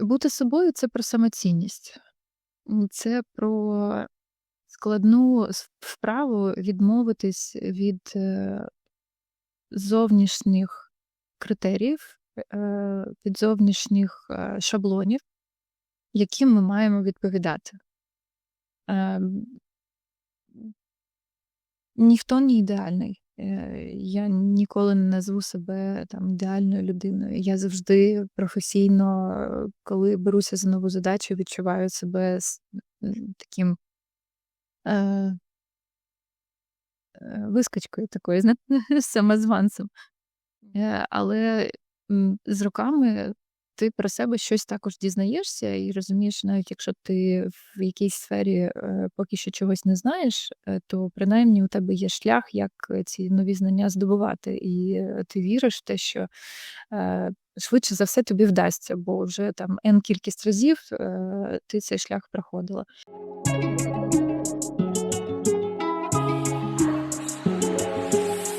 Бути собою це про самоцінність. Це про складну вправу відмовитись від е, зовнішніх критеріїв, е, від зовнішніх е, шаблонів, яким ми маємо відповідати. Ем, Ніхто не ідеальний. Е, Я ніколи не назву себе там ідеальною людиною. Я завжди професійно, е, коли беруся за нову задачу, відчуваю себе таким е, е, вискочкою такою, знаєте, самозванцем. Але з роками ти про себе щось також дізнаєшся і розумієш, навіть якщо ти в якійсь сфері е, поки що чогось не знаєш, е, то принаймні у тебе є шлях, як е, ці нові знання здобувати. І ти віриш в те, що швидше за все тобі вдасться, бо вже там N кількість разів ти цей шлях проходила.